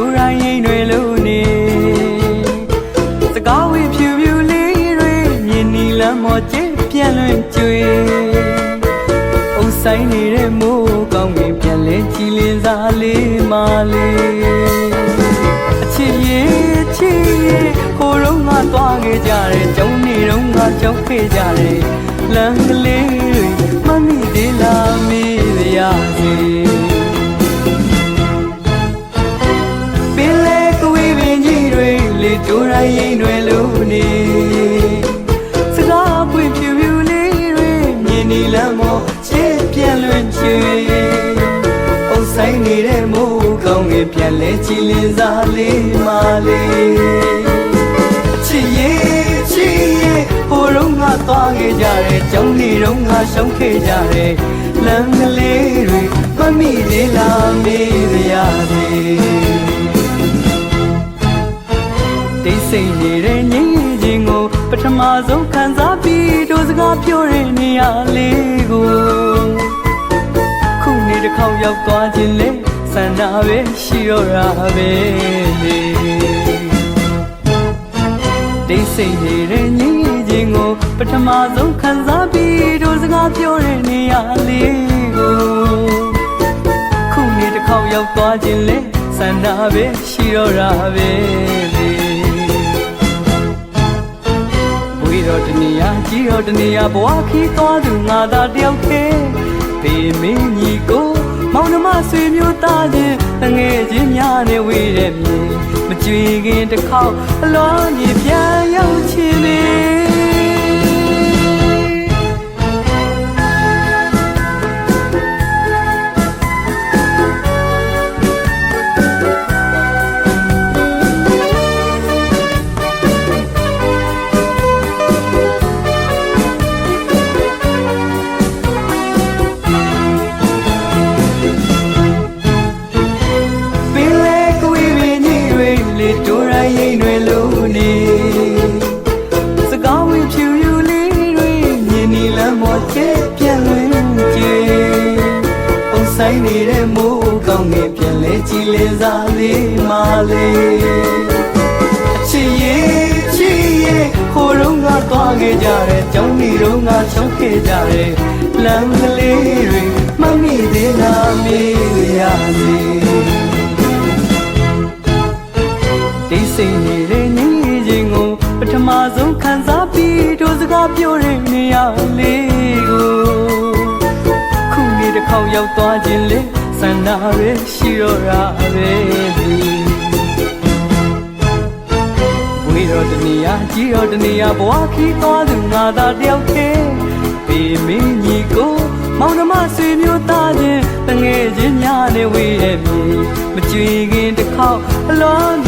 လူတိုင်းရင်တွေလို့နေစကားဝေဖြူဖြူလေးတွေမြင်နီလမ်းမော်ကျဲပြန့်လွင့်ကျွေအုံဆိုင်နေတဲ့မိုးကောင်းကင်ပြန်လဲကြည်လင်စားလေးမာလေးအချစ်ရဲ့ချစ်ရဲ့ဟိုတော့ငါသွားခဲ့ကြတယ်ကျုံနေတော့ငါကျုံခဲ့ကြတယ်လမ်းကလေးတွေမမိသေးလားမေးရ ပြန်လဲချီလင်းစားလေးမလေးချစ်ရဲ့ချစ်ရဲ့ဟိုတော့ငါသွားခဲ့ကြတယ်ကြောင်းနေတော့ငါရှောင်းခဲ့ကြတယ်လမ်းကလေးတွေမမိသေးလားမေးရစေတိတ်ဆိတ်နေတဲ့ငြိမ်းခြင်းကိုပထမဆုံးခံစားပြီးတို့စကားပြောတဲ့နေရာလေးကိုခုနေတစ်ခေါက်ရောက်သွားခြင်းလေ ဆန္ဒပဲရှိတော့တာပဲလေတိတ်ဆိတ်နေတဲ့ငြိမ်းခြင်းကိုပထမဆုံးခံစားပြီးတို့စကားပြောတဲ့နေရာလေးကိုခုနေတစ်ခေါက်ရောက်သွားခြင်းလေဆန္ဒပဲရှိတော့တာပဲလေဘွေတော့တနေရာကြီးတော့တနေရာဘဝခီးသွားသူငါသာတယောက်သေးပေမင်းကြီးကိုမောင်နှမ ဆွေမျိုးသားချင်းတငယ်ချင်းများနဲ့ဝေးတဲ့မြေမကြွေခင်တစ်ခေါက်အလောမြေပြ နေတဲ့မိုးကောင်းငယ်ပြန်လဲကြည်လင်စားလေးမလေးအချစ်ရဲ့ချစ်ရဲ့ဟိုတော့ငါသွားခဲ့ကြတယ်ကြောင်းနေတော့ငါချုံးခဲ့ကြတယ်လမ်းကလေးတွေမမိသေးလားမေးရစေတိတ်ဆိတ်နေတဲ့နေခြင်းကိုပထမဆုံးခံစားပြီးတို့စကားပြောတဲ့နေရာလေးကိုခု နေတစ်ခေါက်ရောက်သွားခြင်းလေဆန္ဒပဲရှိတော့တာပဲဒီဝေတော့တနေရာကြီးတော့တနေရာဘဝခီးသွားသူငါသာတယောက်သေးပေမင်းကြီးကိုမောင်နှမဆွေမျိုးသားချင်းတငယ်ချင်းများနဲ့ဝေးရဲ့မြေမကြွေခင်တစ်ခေါက်အလောမြေပြန်ရောက်